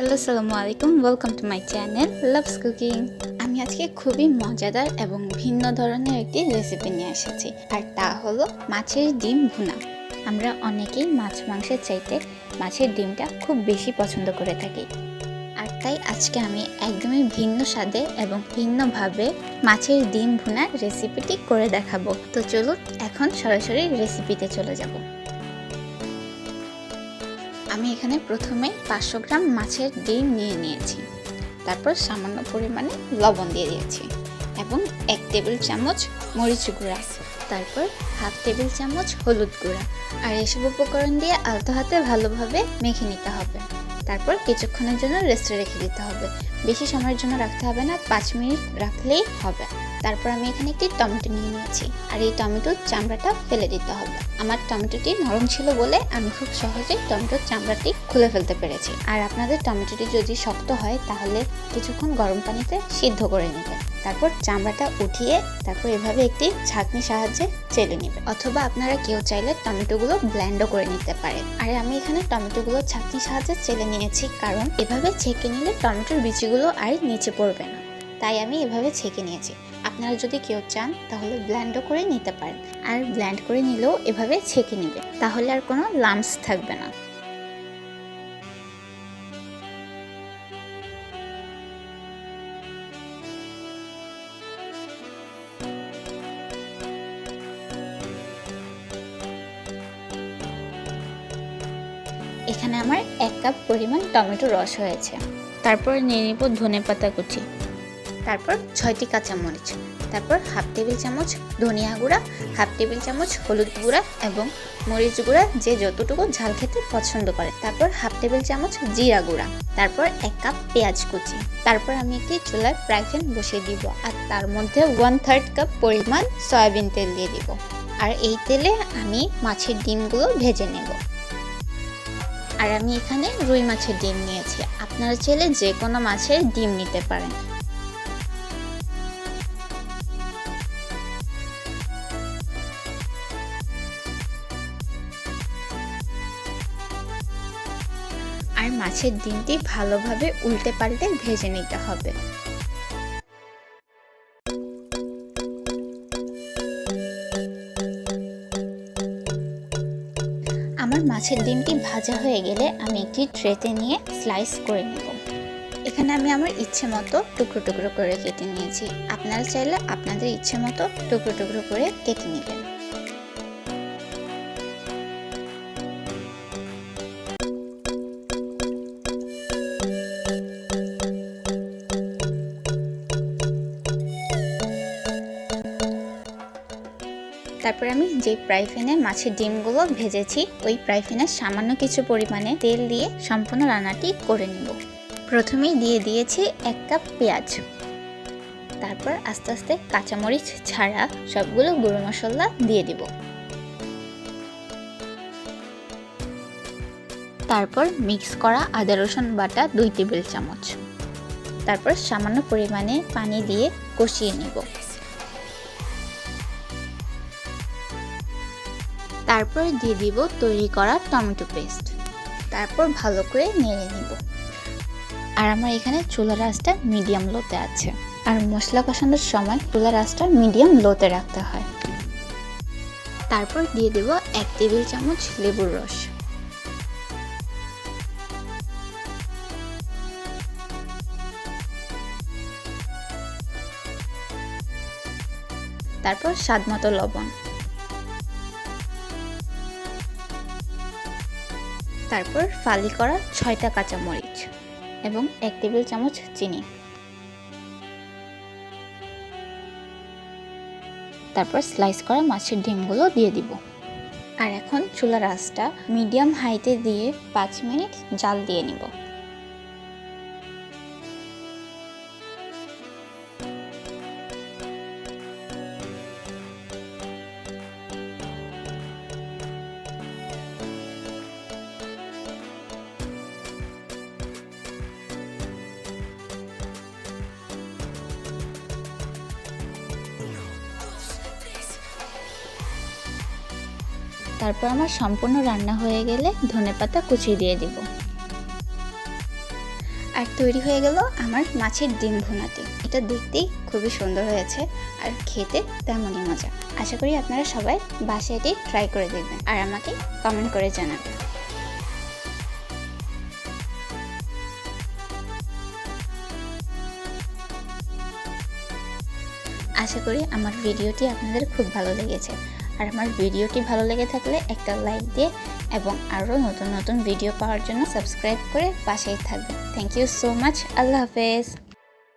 Hello সালামু আলাইকুম welcome to my channel loves cooking আমি আজকে খুবই মজাদার এবং ভিন্ন ধরনের একটি রেসিপি নিয়ে এসেছি। আর তা হলো মাছের ডিম ভুনা। আমরা অনেকেই মাছ মাংসের চাইতে মাছের ডিমটা খুব বেশি পছন্দ করে থাকি। আর তাই আজকে আমি একদমই ভিন্ন স্বাদে এবং ভিন্নভাবে মাছের ডিম ভুনার রেসিপিটি করে দেখাবো। তো চলুন, এখন সরাসরি রেসিপিতে চলে যাব। আমি এখানে প্রথমে পাঁচশো গ্রাম মাছের ডিম নিয়ে নিয়েছি। তারপর সামান্য পরিমাণে লবণ দিয়ে দিয়েছি এবং এক টেবিল চামচ মরিচ গুঁড়া, তারপর হাফ টেবিল চামচ হলুদ গুঁড়া আর এসব উপকরণ দিয়ে আলতো হাতে ভালোভাবে মেখে নিতে হবে। তারপর কিছুক্ষণের জন্য রেস্টে রেখে দিতে হবে। বেশি সময়ের জন্য রাখতে হবে না, পাঁচ মিনিট রাখলেই হবে। তারপর আমি এখানে একটি টমেটো নিয়ে নিয়েছি। আর এই টমেটোর চামড়াটা ফেলে দিতে হবে। আমার টমেটোটি নরম ছিল বলে আমি খুব সহজেই টমেটোর চামড়াটি খুলে ফেলতে পেরেছি। আর আপনাদের টমেটোটি যদি শক্ত হয়, তাহলে কিছুক্ষণ গরম পানিতে সিদ্ধ করে নেবেন। তারপর চামড়াটা উঠিয়ে তারপর এভাবে একটি ছাঁকনি সাহায্যে চেলে নেবেন। অথবা আপনারা কেউ চাইলে টমেটোগুলো ব্ল্যান্ডও করে নিতে পারেন। আর, আমি এখানে টমেটোগুলো ছাঁকনি সাহায্যে চেলে নিয়েছি কারণ এভাবে ছেঁকে নিলে টমেটোর বিচিগুলো আর নিচে পড়বে না। তাই আমি এভাবে ছেঁকে নিয়েছি। আপনারা যদি কেউ চান, তাহলে ব্ল্যান্ডও করে নিতে পারেন। আর ব্ল্যান্ড করে নিলেও এভাবে ছেঁকে নেবে। তাহলে আর কোনো লামস থাকবে না। এখানে আমার এক কাপ পরিমাণ টমেটো রস হয়েছে। তারপর নিয়ে নিব ধনে পাতা কুচি। তারপর ছয়টি কাঁচামরিচ, তারপর হাফ টেবিল চামচ ধনিয়া গুঁড়া, হাফ টেবিল চামচ হলুদ গুঁড়া এবং মরিচ গুঁড়া যে যতটুকু ঝাল খেতে পছন্দ করে। তারপর হাফ টেবিল চামচ জিরা গুঁড়া, তারপর এক কাপ পেঁয়াজ কুচি। তারপর আমি একটি চুলার ফ্রাই প্যান বসিয়ে দিব আর তার মধ্যে ওয়ান থার্ড কাপ পরিমাণ সয়াবিন তেল দিয়ে দিব। আর এই তেলে আমি মাছের ডিমগুলো ভেজে নেব। আর আমি এখানে রুই মাছের ডিম নিয়েছি। আপনারা চাইলে যে কোনো মাছের ডিম নিতে পারেন। আর মাছের ডিমটি ভালোভাবে উল্টে পাল্টে ভেজে নিতে হবে। আমার মাছের ডিমটি ভাজা হয়ে গেলে আমি একটি ট্রেতে নিয়ে স্লাইস করে নেব। এখানে আমি আমার ইচ্ছে মতো টুকরো টুকরো করে কেটে নিয়েছি। আপনারা চাইলে আপনাদের ইচ্ছে মতো টুকরো টুকরো করে কেটে নেবেন। তারপর আমি যে ফ্রাই প্যানে মাছের ডিমগুলো ভেজেছি, ওই ফ্রাই প্যানে সামান্য কিছু পরিমাণে তেল দিয়ে সম্পূর্ণ রান্নাটি করে নিব। প্রথমেই দিয়ে দিয়েছি এক কাপ পেঁয়াজ। তারপর আস্তে আস্তে কাঁচামরিচ ছাড়া সবগুলো গুঁড়ো মশলা দিয়ে দিব। তারপর মিক্স করা আদা, রসুন বাটা দুই টেবিল চামচ। তারপর সামান্য পরিমাণে পানি দিয়ে কষিয়ে নেব। তারপর দিয়ে দিব তৈরি করা টমেটো পেস্ট। তারপর ভালো করে নেড়ে নিব। আর আমার এখানে চুলার আঁচটা মিডিয়াম লোতে আছে। আর মশলা কষানোর সময় চুলার আঁচটা মিডিয়াম লোতে রাখতে হয়। তারপর দিয়ে দেব এক টেবিল চামচ লেবুর রস। তারপর স্বাদ মতো লবণ। তারপর ফালি করা ছয়টা কাঁচামরিচ এবং এক টেবিল চামচ চিনি। তারপর স্লাইস করা মাছের ডিমগুলো দিয়ে দিব। আর এখন চুলার আঁচটা মিডিয়াম হাইতে দিয়ে পাঁচ মিনিট জাল দিয়ে নিব। তারপর আমার সম্পূর্ণ রান্না হয়ে গেলে ধনেপাতা কুচি দিয়ে দিব। আর তৈরি হয়ে গেল আমার মাছের ডিম ভুনাটি। এটা দেখতেই খুবই সুন্দর হয়েছে আর খেতে তেমনই মজা। আশা করি আপনারা সবাই বাসায় এটি ট্রাই করে দেখবেন আর আমাকে কমেন্ট করে জানাবেন। আশা করি আমার ভিডিওটি আপনাদের খুব ভালো লেগেছে। আর আমার ভিডিওটি ভালো লেগে থাকলে একটা লাইক দিয়ে এবং আরও নতুন নতুন ভিডিও পাওয়ার জন্য সাবস্ক্রাইব করে পাশেই থাকবে থ্যাংক ইউ সো মাচ আল্লাহ হাফেজ।